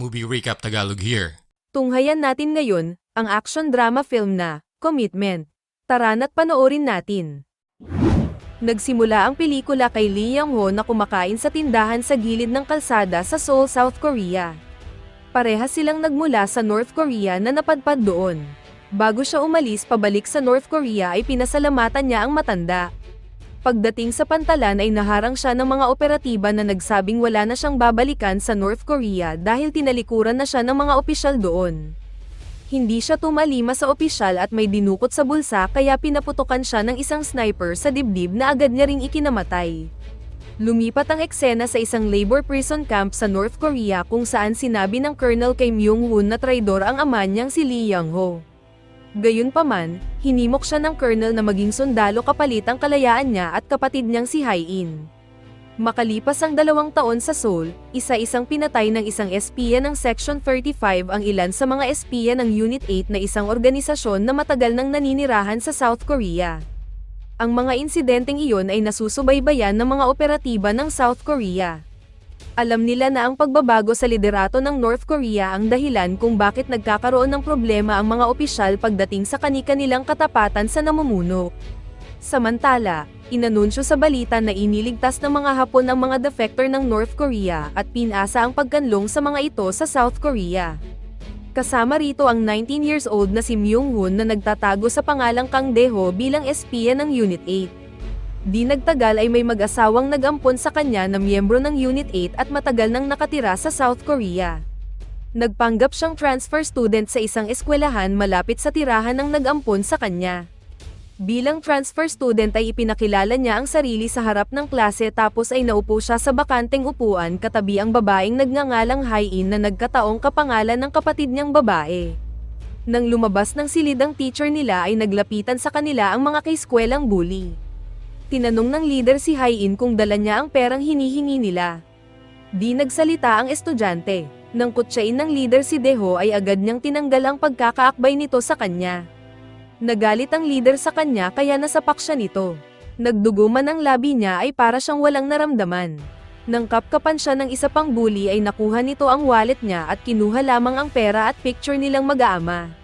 Movie Recap Tagalog here. Tunghayan natin ngayon, ang action drama film na, Commitment. Tara na't panoorin natin. Nagsimula ang pelikula kay Lee Young-ho na kumakain sa tindahan sa gilid ng kalsada sa Seoul, South Korea. Parehas silang nagmula sa North Korea na napadpad doon. Bago siya umalis pabalik sa North Korea ay pinasalamatan niya ang matanda. Pagdating sa pantalan ay naharang siya ng mga operatiba na nagsabing wala na siyang babalikan sa North Korea dahil tinalikuran na siya ng mga opisyal doon. Hindi siya tumalima sa opisyal at may dinukot sa bulsa kaya pinaputukan siya ng isang sniper sa dibdib na agad niya ring ikinamatay. Lumipat ang eksena sa isang labor prison camp sa North Korea kung saan sinabi ng Colonel Kim Myung-hoon na traidor ang ama niyang si Lee Young-ho. Gayunpaman, hinimok siya ng colonel na maging sundalo kapalit ang kalayaan niya at kapatid niyang si Hai-in. Makalipas ang dalawang taon sa Seoul, isa-isang pinatay ng isang espiya ng Section 35 ang ilan sa mga espiya ng Unit 8 na isang organisasyon na matagal nang naninirahan sa South Korea. Ang mga insidenteng iyon ay nasusubaybayan ng mga operatiba ng South Korea. Alam nila na ang pagbabago sa liderato ng North Korea ang dahilan kung bakit nagkakaroon ng problema ang mga opisyal pagdating sa kani-kanilang katapatan sa namumuno. Samantala, inanunsyo sa balita na iniligtas ng mga Hapon ang mga defector ng North Korea at pinasa ang pagkanlong sa mga ito sa South Korea. Kasama rito ang 19 years old na si Myung-hoon na nagtatago sa pangalang Kang Deho bilang espiya ng Unit 8. Di nagtagal ay may mag-asawang nag-ampon sa kanya na miyembro ng Unit 8 at matagal nang nakatira sa South Korea. Nagpanggap siyang transfer student sa isang eskwelahan malapit sa tirahan ng nag-ampon sa kanya. Bilang transfer student ay ipinakilala niya ang sarili sa harap ng klase tapos ay naupo siya sa bakanteng upuan katabi ang babaeng nagngangalang Hai-in na nagkataong kapangalan ng kapatid niyang babae. Nang lumabas ng silid ang teacher nila ay naglapitan sa kanila ang mga kaeskwelang bully. Tinanong ng leader si Hai-in kung dala niya ang perang hinihingi nila. Di nagsalita ang estudyante. Nang kutsain ng leader si Deho ay agad niyang tinanggal ang pagkakaakbay nito sa kanya. Nagalit ang leader sa kanya kaya nasapak siya nito. Nagdugo man ang labi niya ay para siyang walang naramdaman. Nang kapkapan siya ng isa pang bully ay nakuha nito ang wallet niya at kinuha lamang ang pera at picture nilang mag-aama.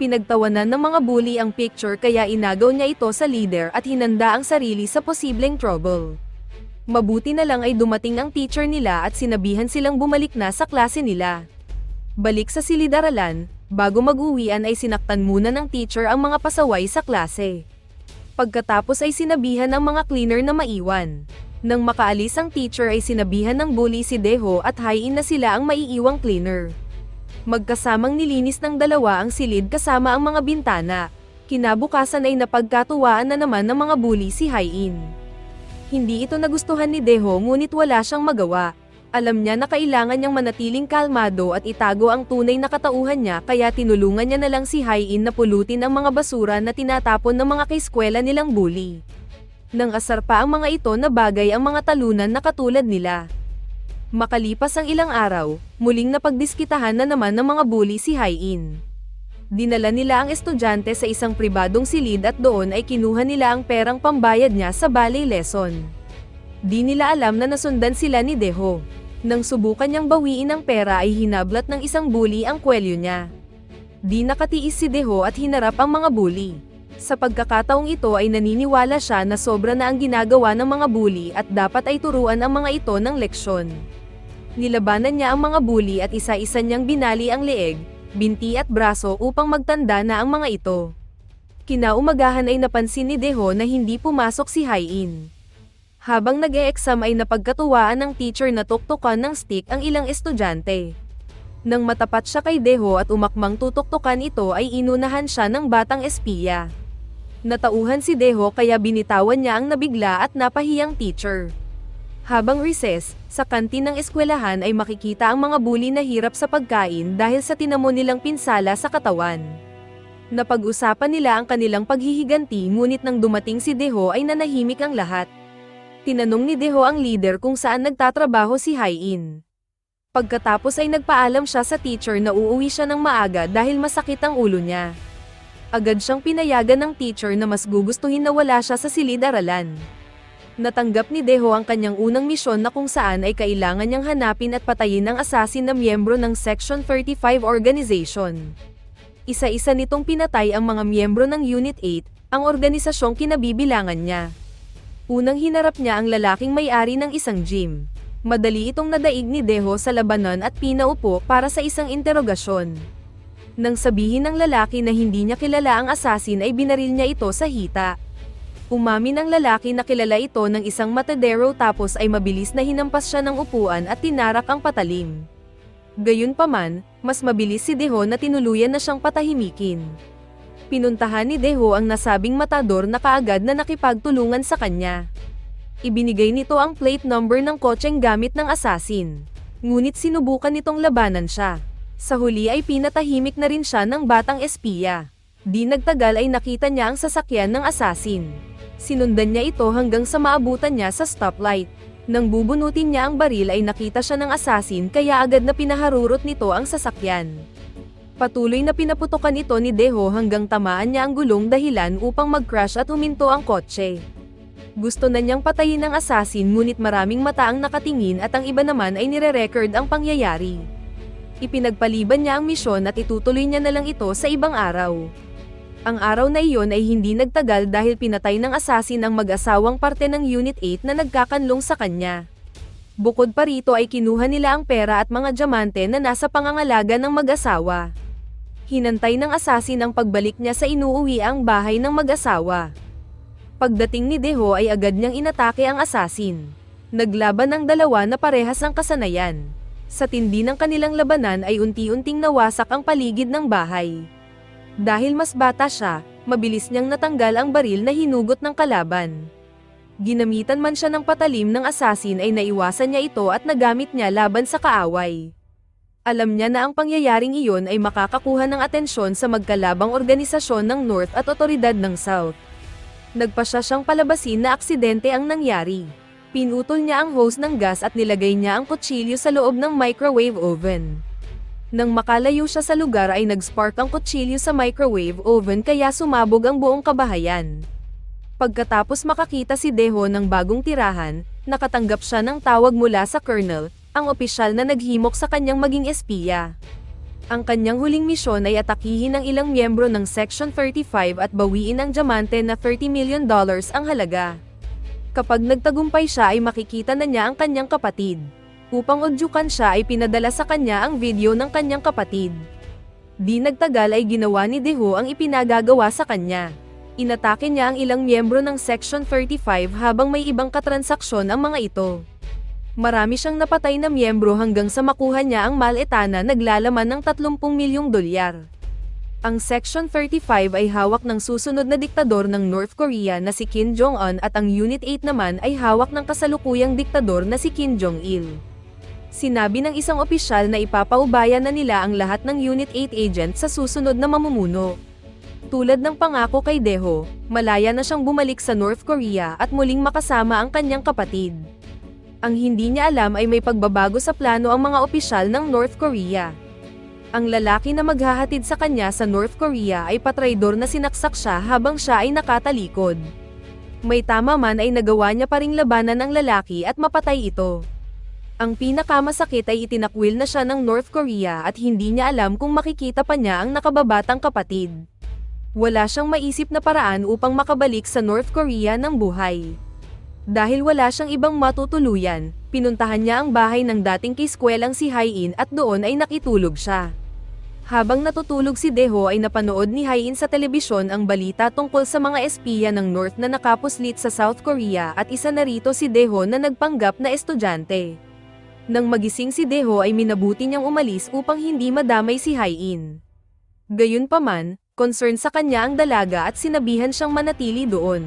Pinagtawanan ng mga bully ang picture kaya inagaw niya ito sa leader at hinanda ang sarili sa posibleng trouble. Mabuti na lang ay dumating ang teacher nila at sinabihan silang bumalik na sa klase nila. Balik sa silid-aralan, bago mag-uwian ay sinaktan muna ng teacher ang mga pasaway sa klase. Pagkatapos ay sinabihan ng mga cleaner na maiwan. Nang makaalis ang teacher ay sinabihan ng bully si Deho at Hai-in na sila ang maiiwang cleaner. Magkasamang nilinis ng dalawa ang silid kasama ang mga bintana. Kinabukasan ay napagkatuwaan na naman ng mga bully si Hai-in. Hindi ito nagustuhan ni Deho ngunit wala siyang magawa. Alam niya na kailangan niyang manatiling kalmado at itago ang tunay na katauhan niya kaya tinulungan niya na lang si Hai-in na pulutin ang mga basura na tinatapon ng mga kaeskwela nilang bully. Nang asar pa ang mga ito na bagay ang mga talunan na katulad nila. Makalipas ang ilang araw, muling napagdiskitahan na naman ng mga bully si Hai-in. Dinala nila ang estudyante sa isang pribadong silid at doon ay kinuha nila ang perang pambayad niya sa ballet lesson. Di nila alam na nasundan sila ni Deho. Nang subukan niyang bawiin ang pera ay hinablat ng isang bully ang kwelyo niya. Di nakatiis si Deho at hinarap ang mga bully. Sa pagkakataong ito ay naniniwala siya na sobra na ang ginagawa ng mga bully at dapat ay turuan ang mga ito ng leksyon. Nilabanan niya ang mga bully at isa-isa niyang binali ang leeg, binti at braso upang magtanda na ang mga ito. Kinaumagahan ay napansin ni Deho na hindi pumasok si Hai-in. Habang nag-e-exam ay napagkatuwaan ng teacher na tuktukan ng stick ang ilang estudyante. Nang matapat siya kay Deho at umakmang tutuktukan ito ay inunahan siya ng batang espiya. Natauhan si Deho kaya binitawan niya ang nabigla at napahiyang teacher. Habang recess, sa kantin ng eskwelahan ay makikita ang mga bully na hirap sa pagkain dahil sa tinamo nilang pinsala sa katawan. Napag-usapan nila ang kanilang paghihiganti ngunit nang dumating si Deho ay nanahimik ang lahat. Tinanong ni Deho ang leader kung saan nagtatrabaho si Hai-in. Pagkatapos ay nagpaalam siya sa teacher na uuwi siya ng maaga dahil masakit ang ulo niya. Agad siyang pinayagan ng teacher na mas gugustuhin na wala siya sa silid-aralan. Natanggap ni Deho ang kanyang unang misyon na kung saan ay kailangan niyang hanapin at patayin ang assassin na miyembro ng Section 35 organization. Isa-isa nitong pinatay ang mga miyembro ng Unit 8, ang organisasyong kinabibilangan niya. Unang hinarap niya ang lalaking may-ari ng isang gym. Madali itong nadaig ni Deho sa labanan at pinaupo para sa isang interogasyon. Nang sabihin ng lalaki na hindi niya kilala ang assassin ay binaril niya ito sa hita. Umamin ang lalaki na kilala ito ng isang matadero tapos ay mabilis na hinampas siya ng upuan at tinarak ang patalim. Gayunpaman, mas mabilis si Deho na tinuluyan na siyang patahimikin. Pinuntahan ni Deho ang nasabing matador na kaagad na nakipagtulungan sa kanya. Ibinigay nito ang plate number ng kotseng gamit ng assassin. Ngunit sinubukan nitong labanan siya. Sa huli ay pinatahimik na rin siya ng batang espiya. Di nagtagal ay nakita niya ang sasakyan ng assassin. Sinundan niya ito hanggang sa maabutan niya sa stoplight. Nang bubunutin niya ang baril ay nakita siya ng assassin kaya agad na pinaharurot nito ang sasakyan. Patuloy na pinaputokan ito ni Deho hanggang tamaan niya ang gulong dahilan upang mag-crash at huminto ang kotse. Gusto na niyang patayin ang assassin ngunit maraming mata ang nakatingin at ang iba naman ay nire-record ang pangyayari. Ipinagpaliban niya ang misyon at itutuloy niya na lang ito sa ibang araw. Ang araw na iyon ay hindi nagtagal dahil pinatay ng assassin ang mag-asawang parte ng Unit 8 na nagkakanlong sa kanya. Bukod pa rito ay kinuha nila ang pera at mga diamante na nasa pangangalaga ng mag-asawa. Hinantay ng assassin ang pagbalik niya sa inuuwi ang bahay ng mag-asawa. Pagdating ni Deho ay agad niyang inatake ang assassin. Naglaban ang dalawa na parehas ang kasanayan. Sa tindi ng kanilang labanan ay unti-unting nawasak ang paligid ng bahay. Dahil mas bata siya, mabilis niyang natanggal ang baril na hinugot ng kalaban. Ginamitan man siya ng patalim ng assassin ay naiwasan niya ito at nagamit niya laban sa kaaway. Alam niya na ang pangyayaring iyon ay makakakuha ng atensyon sa magkalabang organisasyon ng North at otoridad ng South. Nagpasya siyang palabasin na aksidente ang nangyari. Pinutol niya ang hose ng gas at nilagay niya ang kutsilyo sa loob ng microwave oven. Nang makalayo siya sa lugar ay nag-spark ang kutsilyo sa microwave oven kaya sumabog ang buong kabahayan. Pagkatapos makakita si Deho ng bagong tirahan, nakatanggap siya ng tawag mula sa colonel, ang opisyal na naghimok sa kanyang maging espiya. Ang kanyang huling misyon ay atakihin ang ilang miyembro ng Section 35 at bawiin ang diamante na 30 million dollars ang halaga. Kapag nagtagumpay siya ay makikita na niya ang kanyang kapatid. Upang udyukan siya ay pinadala sa kanya ang video ng kanyang kapatid. Di nagtagal ay ginawa ni Deho ang ipinagagawa sa kanya. Inatake niya ang ilang miyembro ng Section 35 habang may ibang katransaksyon ang mga ito. Marami siyang napatay na miyembro hanggang sa makuha niya ang maleta na naglalaman ng 30 milyong dolyar. Ang Section 35 ay hawak ng susunod na diktador ng North Korea na si Kim Jong-un at ang Unit 8 naman ay hawak ng kasalukuyang diktador na si Kim Jong-il. Sinabi ng isang opisyal na ipapaubaya na nila ang lahat ng Unit 8 agent sa susunod na mamumuno. Tulad ng pangako kay Deho, malaya na siyang bumalik sa North Korea at muling makasama ang kanyang kapatid. Ang hindi niya alam ay may pagbabago sa plano ang mga opisyal ng North Korea. Ang lalaki na maghahatid sa kanya sa North Korea ay patraidor na sinaksak siya habang siya ay nakatalikod. May tama man ay nagawa niya pa ring labanan ang lalaki at mapatay ito. Ang pinakamasakit ay itinakwil na siya ng North Korea at hindi niya alam kung makikita pa niya ang nakababatang kapatid. Wala siyang maisip na paraan upang makabalik sa North Korea ng buhay. Dahil wala siyang ibang matutuluyan, pinuntahan niya ang bahay ng dating kiskwelang si Hain at doon ay nakitulog siya. Habang natutulog si Deho ay napanood ni Hain sa telebisyon ang balita tungkol sa mga espiya ng North na nakapuslit sa South Korea at isa na rito si Deho na nagpanggap na estudyante. Nang magising si Deho ay minabuti niyang umalis upang hindi madamay si Hain. Gayunpaman, concern sa kanya ang dalaga at sinabihan siyang manatili doon.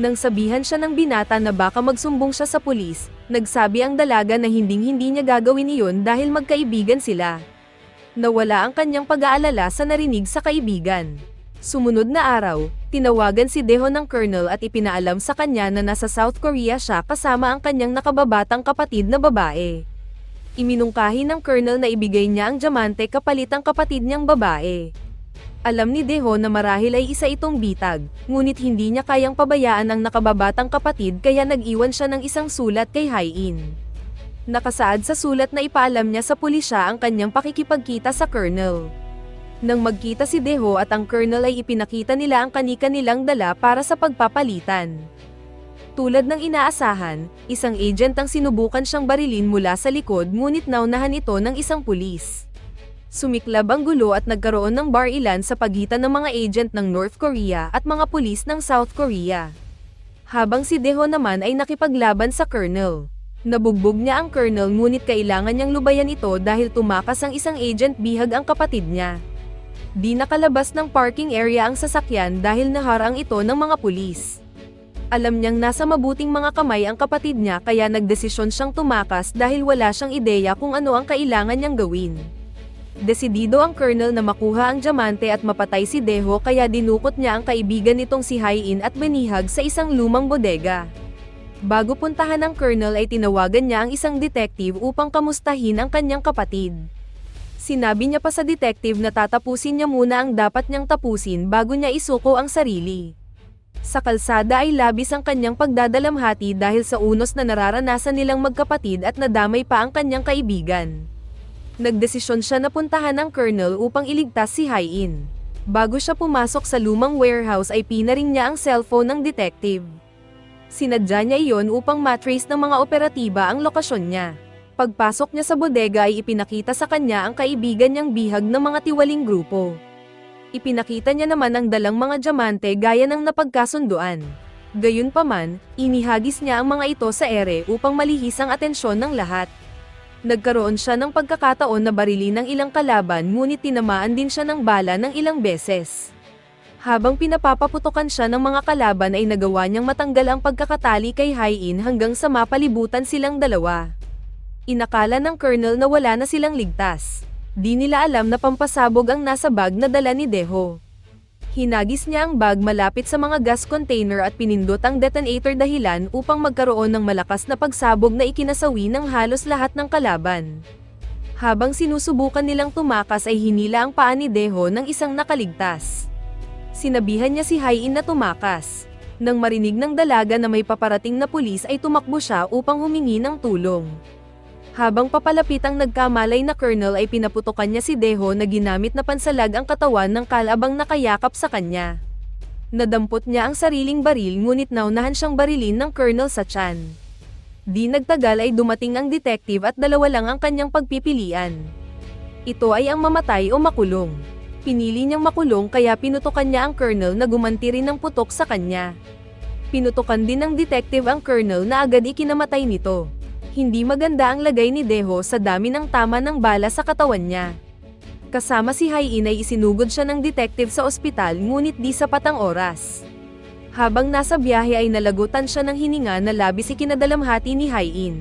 Nang sabihan siya ng binata na baka magsumbong siya sa pulis, nagsabi ang dalaga na hinding-hindi niya gagawin iyon dahil magkaibigan sila. Nawala ang kanyang pag-aalala sa narinig sa kaibigan. Sumunod na araw, tinawagan si Deho ng colonel at ipinaalam sa kanya na nasa South Korea siya kasama ang kanyang nakababatang kapatid na babae. Iminungkahi ng colonel na ibigay niya ang diamante kapalit ang kapatid niyang babae. Alam ni Deho na marahil ay isa itong bitag, ngunit hindi niya kayang pabayaan ang nakababatang kapatid kaya nag-iwan siya ng isang sulat kay Hain. Nakasaad sa sulat na ipaalam niya sa pulisya ang kanyang pakikipagkita sa Colonel. Nang magkita si Deho at ang Colonel ay ipinakita nila ang kanika nilang dala para sa pagpapalitan. Tulad ng inaasahan, isang agent ang sinubukan siyang barilin mula sa likod ngunit naunahan ito ng isang pulis. Sumiklab ang gulo at nagkaroon ng bar ilan sa pagitan ng mga agent ng North Korea at mga pulis ng South Korea. Habang si Deho naman ay nakipaglaban sa Colonel. Nabugbog niya ang Colonel ngunit kailangan niyang lubayan ito dahil tumakas ang isang agent bihag ang kapatid niya. Di nakalabas ng parking area ang sasakyan dahil naharang ito ng mga pulis. Alam niyang nasa mabuting mga kamay ang kapatid niya kaya nagdesisyon siyang tumakas dahil wala siyang ideya kung ano ang kailangan niyang gawin. Desidido ang Colonel na makuha ang diamante at mapatay si Deho kaya dinukot niya ang kaibigan nitong si Hain at benihag sa isang lumang bodega. Bago puntahan ng Colonel ay tinawagan niya ang isang detective upang kamustahin ang kanyang kapatid. Sinabi niya pa sa detective na tatapusin niya muna ang dapat niyang tapusin bago niya isuko ang sarili. Sa kalsada ay labis ang kanyang pagdadalamhati dahil sa unos na nararanasan nilang magkapatid at nadamay pa ang kanyang kaibigan. Nagdesisyon siya na puntahan ang Colonel upang iligtas si Hain. Bago siya pumasok sa lumang warehouse ay pinaring niya ang cellphone ng detective. Sinadya niya iyon upang matrace ng mga operatiba ang lokasyon niya. Pagpasok niya sa bodega ay ipinakita sa kanya ang kaibigan niyang bihag ng mga tiwaling grupo. Ipinakita niya naman ang dalang mga diamante gaya ng napagkasunduan. Gayunpaman, inihagis niya ang mga ito sa ere upang malihis ang atensyon ng lahat. Nagkaroon siya ng pagkakataon na barili ng ilang kalaban ngunit tinamaan din siya ng bala ng ilang beses. Habang pinapapaputokan siya ng mga kalaban ay nagawa niyang matanggal ang pagkakatali kay Hain hanggang sa mapalibutan silang dalawa. Inakala ng Colonel na wala na silang ligtas. Di nila alam na pampasabog ang nasa bag na dala ni Deho. Hinagis niya ang bag malapit sa mga gas container at pinindot ang detonator dahilan upang magkaroon ng malakas na pagsabog na ikinasawi ng halos lahat ng kalaban. Habang sinusubukan nilang tumakas ay hinila ang paa ni Deho ng isang nakaligtas. Sinabihan niya si Hain na tumakas. Nang marinig ng dalaga na may paparating na pulis ay tumakbo siya upang humingi ng tulong. Habang papalapit ang nagkamalay na colonel ay pinaputokan niya si Deho na ginamit na pansalag ang katawan ng kalabang nakayakap sa kanya. Nadampot niya ang sariling baril ngunit naunahan siyang barilin ng colonel sa tiyan. Di nagtagal ay dumating ang detective at dalawa lang ang kanyang pagpipilian. Ito ay ang mamatay o makulong. Pinili niyang makulong kaya pinutukan niya ang colonel na gumanti rin ng putok sa kanya. Pinutukan din ng detective ang colonel na agad ikinamatay nito hindi maganda ang lagay ni Deho sa dami ng tama ng bala sa katawan niya. Kasama si Hain ay isinugod siya ng detective sa ospital ngunit di sapat ang oras. Habang nasa biyahe ay nalagutan siya ng hininga na labis ikinadalamhati ni Hain.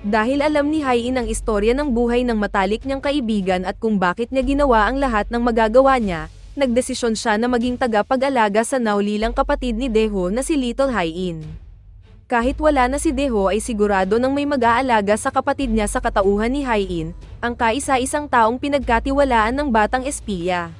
Dahil alam ni Hain ang istorya ng buhay ng matalik niyang kaibigan at kung bakit niya ginawa ang lahat ng magagawa niya, nagdesisyon siya na maging tagapag-alaga sa naulilang kapatid ni Deho na si Little Hain. Kahit wala na si Deho ay sigurado nang may mag-aalaga sa kapatid niya sa katauhan ni Hain, ang kaisa-isang taong pinagkatiwalaan ng batang espiya.